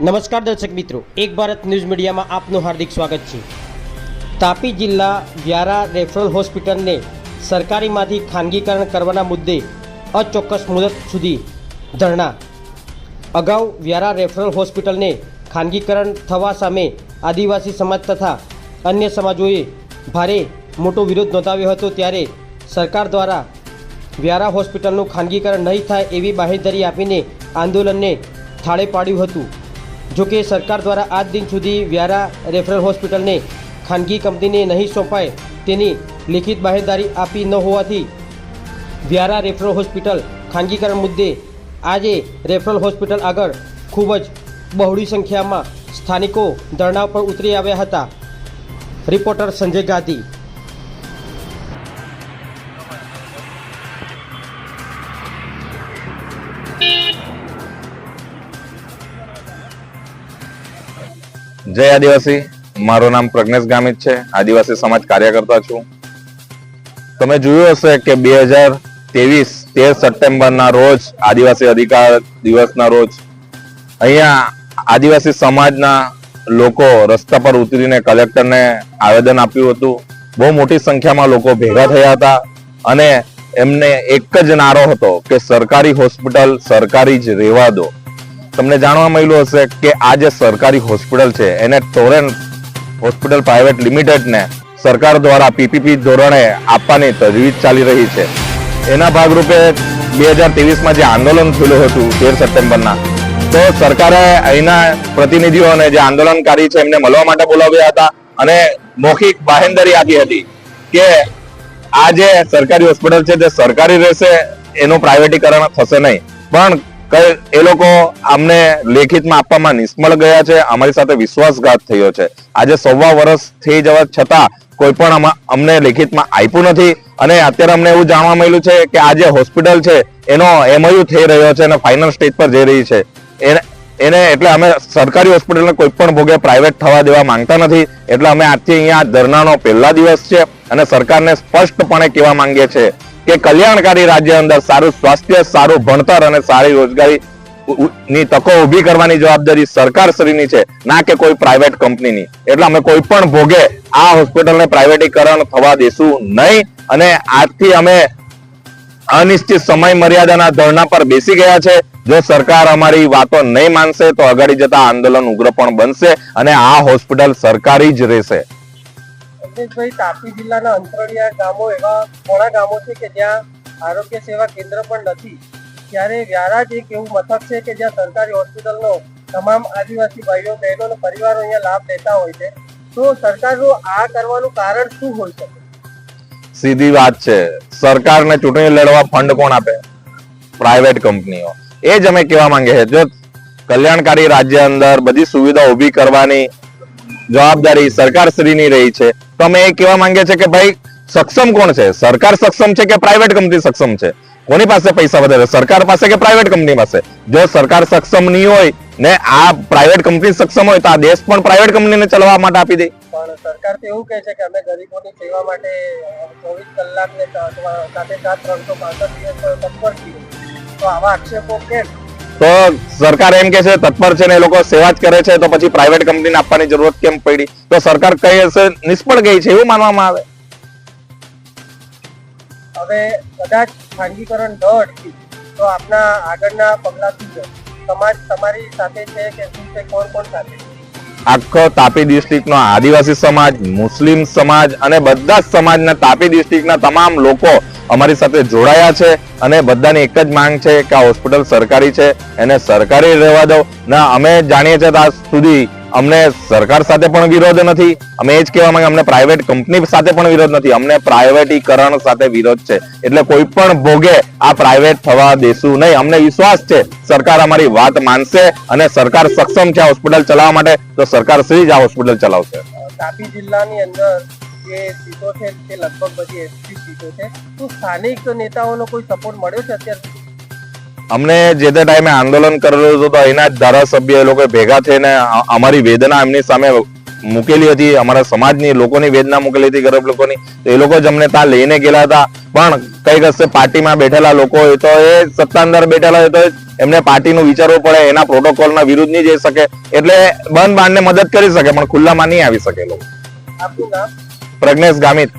નમસ્કાર દર્શક મિત્રો, એક ભારત ન્યૂઝ મીડિયામાં આપનું હાર્દિક સ્વાગત છે. તાપી જિલ્લા વ્યારા રેફરલ હોસ્પિટલને સરકારીમાંથી ખાનગીકરણ કરવાના મુદ્દે અચોક્કસ મુદત સુધી ધરણા. અગાઉ વ્યારા રેફરલ હોસ્પિટલને ખાનગીકરણ થવા સામે આદિવાસી સમાજ તથા અન્ય સમાજોએ ભારે મોટો વિરોધ નોંધાવ્યો હતો ત્યારે સરકાર દ્વારા વ્યારા હોસ્પિટલનું ખાનગીકરણ નહીં થાય એવી બાહેધરી આપીને આંદોલનને થાળે પાડ્યું હતું. જોકે સરકાર દ્વારા આજ દિન સુધી વ્યારા રેફરલ હોસ્પિટલને ખાનગી કંપનીને નહીં સોંપાય તેની લેખિત બાહેદારી આપી ન હોવાથી વ્યારા રેફરલ હોસ્પિટલ ખાનગીકરણ મુદ્દે આજે રેફરલ હોસ્પિટલ આગળ ખૂબ જ બહોળી સંખ્યામાં સ્થાનિકો ધરણા પર ઉતરી આવ્યા હતા. રિપોર્ટર સંજય ગાંધી. જય આદિવાસી. મારું નામ પ્રજ્ઞેશ ગામિત છે. આદિવાસી સમાજ કાર્યકર્તા છું. તમે જોયું હશે કે બે હજાર ત્રેવીસ તેર સપ્ટેમ્બરના રોજ આદિવાસી અધિકાર દિવસના રોજ અહીંયા આદિવાસી સમાજના લોકો રસ્તા પર ઉતરીને કલેક્ટરને આવેદન આપ્યું હતું. બહુ મોટી સંખ્યામાં લોકો ભેગા થયા હતા અને એમને એક જ નારો હતો કે સરકારી હોસ્પિટલ, સરકારી જ રહેવા દો તમને જાણવા મળ્યું હશે કે આ જે સરકારી હોસ્પિટલ છે, એને ટોરેન હોસ્પિટલ પ્રાઇવેટ લિમિટેડને સરકાર દ્વારા પીપીપી ધોરણે આપવાની તજવીજ ચાલી રહી છે. એના ભાગરૂપે બે હજાર ત્રેવીસમાં જે આંદોલન થયેલું હતું, તેર સપ્ટેમ્બરના, તો સરકારે અહીંના પ્રતિનિધિઓને જે આંદોલનકારી છે, એમને મળવા માટે બોલાવ્યા હતા અને મૌખિક બાહેંદરી આપી હતી કે આ જે સરકારી હોસ્પિટલ છે, જે સરકારી રહેશે, એનું પ્રાઇવેટીકરણ થશે નહીં. પણ એ લોકો અમને લેખિતમાં આપવામાં નિષ્ફળ ગયા છે, અમારી સાથે વિશ્વાસઘાત થયો છે. આજે સવા વર્ષ થઈ જવા છતાં કોઈ પણ અમને લેખિતમાં આપ્યું નથી અને અત્યારે અમને એવું જાણવા મળ્યું છે કે આ જે હોસ્પિટલ છે, એનો એમઓયુ થઈ રહ્યો છે અને ફાઇનલ સ્ટેજ પર જઈ રહી છે. એને એને એટલે અમે સરકારી હોસ્પિટલને કોઈ પણ ભોગે પ્રાઇવેટ થવા દેવા માંગતા નથી. એટલે અમે આજથી અહીંયા ધરનાનો પહેલા દિવસ છે અને સરકારને સ્પષ્ટપણે કહેવા માંગીએ છીએ કે કલ્યાણકારી રાજ્ય અંદર સારું સ્વાસ્થ્ય, સારું ભણતર અને સારી રોજગારી ની તકો ઊભી કરવાની જવાબદારી સરકાર શ્રીની છે, ના કે કોઈ પ્રાઇવેટ કંપનીની એટલે અમે કોઈ પણ ભોગે આ હોસ્પિટલને પ્રાઇવેટીકરણ થવા દેશું નહીં અને આજથી અમે અનિશ્ચિત સમય મર્યાદાના ધરણા પર બેસી ગયા છે. જો સરકાર અમારી વાતો નહીં માનશે તો આગળ જતા આંદોલન ઉગ્ર પણ બનશે અને આ હોસ્પિટલ સરકારી જ રહેશે. અલ્પેશભાઈ તાપી જિલ્લાના અંતરિયા ગામો એવા ઘણા ગામો છે કે જ્યાં આરોગ્ય સેવા કેન્દ્ર પણ નથી. ત્યારે વ્યારાજ એક એવું મથક છે કે જ્યાં સરકારી હોસ્પિટલનો તમામ આદિવાસી ભાઈઓ, બહેનો અને પરિવારો અહીંયા લાભ લેતા હોય છે. તો સરકારનું આ કરવાનું કારણ શું હોય શકે? સીધી વાત છે. સરકારને ચૂંટણી લડવા ફંડ કોણ આપે? પ્રાઇવેટ કંપનીઓ. એ જ અમે કહેવા માંગે છે જો કલ્યાણકારી રાજ્ય અંદર બધી સુવિધા ઊભી કરવાની જવાબદારી સરકારશ્રીની રહી છે. તો અમે એ કહેવા માંગે છે કે ભાઈ, સક્ષમ કોણ છે? સરકાર સક્ષમ છે કે પ્રાઇવેટ કંપની સક્ષમ છે? કોની પાસે પૈસા વધારે? સરકાર પાસે કે પ્રાઇવેટ કંપની પાસે? જો સરકાર સક્ષમ નહીં હોય ને આ પ્રાઇવેટ કંપની સક્ષમ હોય તો આ દેશ પણ પ્રાઇવેટ કંપનીને ચલાવવા માટે આપી દે. પણ સરકાર તો એવું કહે છે કે અમે ગરીબોની સેવા માટે ચોવીસ કલાક ને સાથે સાત ત્રણસો પાંસઠ દિવસ તત્પર છીએ. તો આવા આક્ષેપો કેમ? તો સરકાર એમ કે છે તત્પર છે ને એ લોકો સેવા જ કરે છે તો પછી પ્રાઇવેટ કંપનીને આપવાની જરૂરત કેમ પડી? તો સરકાર કઈ હશે નિષ્ફળ ગઈ છે એવું માનવામાં આવે? હવે કદાચ ખાનગીકરણ ન અટકી તો આપના આગળના પગલા શું છે? સમાજ તમારી સાથે છે કે શું છે? કોણ કોણ સાથે આખો તાપી ડિસ્ટ્રિક્ટનો આદિવાસી સમાજ મુસ્લિમ સમાજ અને બધા જ સમાજના તાપી ડિસ્ટ્રિક્ટના તમામ લોકો અમારી સાથે જોડાયા છે અને બધાની એક જ માંગ છે કે આ હોસ્પિટલ સરકારી છે. એને સરકારી રહેવા દો. ના, અમે જાણીએ છીએ ત્યાં સુધી અમને સરકાર સાથે પણ વિરોધ નથી. અમે એ જ કહેવા માંગે અમને પ્રાઇવેટ કંપની સાથે પણ વિરોધ નથી. અમને પ્રાઇવેટીકરણ સાથે વિરોધ છે. એટલે કોઈ પણ ભોગે આ પ્રાઇવેટ થવા દેશું નહીં. અમને વિશ્વાસ છે, સરકાર અમારી વાત માનશે અને સરકાર સક્ષમ છે આ હોસ્પિટલ ચલાવવા માટે. તો સરકાર શ્રી જ આ હોસ્પિટલ ચલાવશે. તાપી જિલ્લાની અંદર જે સીટો છે તે લગભગ બધી એસટી સીટો છે. તો સ્થાનિક નેતાઓનો કોઈ સપોર્ટ મળ્યો છે અત્યાર અમને જે તે ટાઈમે આંદોલન કરેલું હતું તો અહીંના જ ધારાસભ્ય એ લોકો ભેગા થઈને અમારી વેદના એમની સામે મૂકેલી હતી. અમારા સમાજની લોકોની વેદના મૂકેલી હતી ગરીબ લોકોની. તો એ લોકો જ અમને ત્યાં લઈને ગયેલા હતા. પણ કંઈક હશે પાર્ટીમાં બેઠેલા લોકો હોય તો એ સત્તા અંદર બેઠેલા હોય તો એમને પાર્ટીનું વિચારવું પડે એના પ્રોટોકોલના વિરુદ્ધ નહીં જઈ શકે. એટલે બંધ બાંધને મદદ કરી શકે પણ ખુલ્લામાં નહીં આવી શકે લોકો. આપનું નામ? પ્રજ્ઞેશ ગામિત